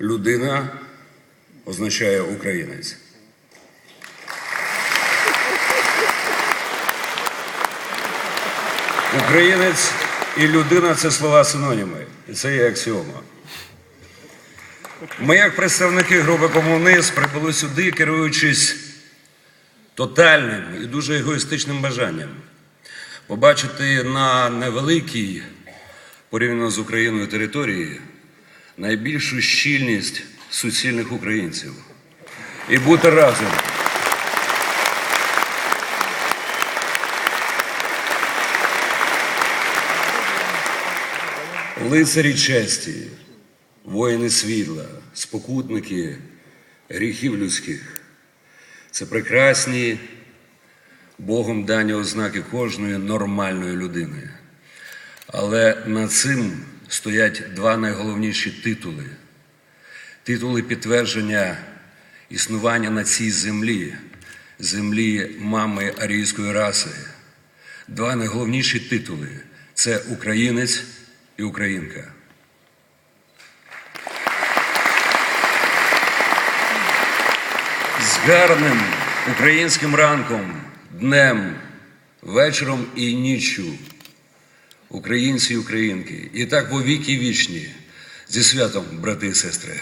Людина означає українець. Українець і людина це слова синоніми, і це є аксіома. Ми, як представники групи комунист, прибули сюди, керуючись тотальним і дуже егоїстичним бажанням побачити на невеликій порівняно з Україною території найбільшу щільність суцільних українців і бути разом. Лицарі честі, воїни світла, спокутники гріхів людських. Це прекрасні Богом дані ознаки кожної нормальної людини. Але над цим стоять два найголовніші титули: титули підтвердження існування на цій землі, землі мами арійської раси. Два найголовніші титули це українець і українка. З гарним українським ранком, днем, вечором і ніччю. Українці і українки. І так по віки вічні. Зі святом, брати і сестри.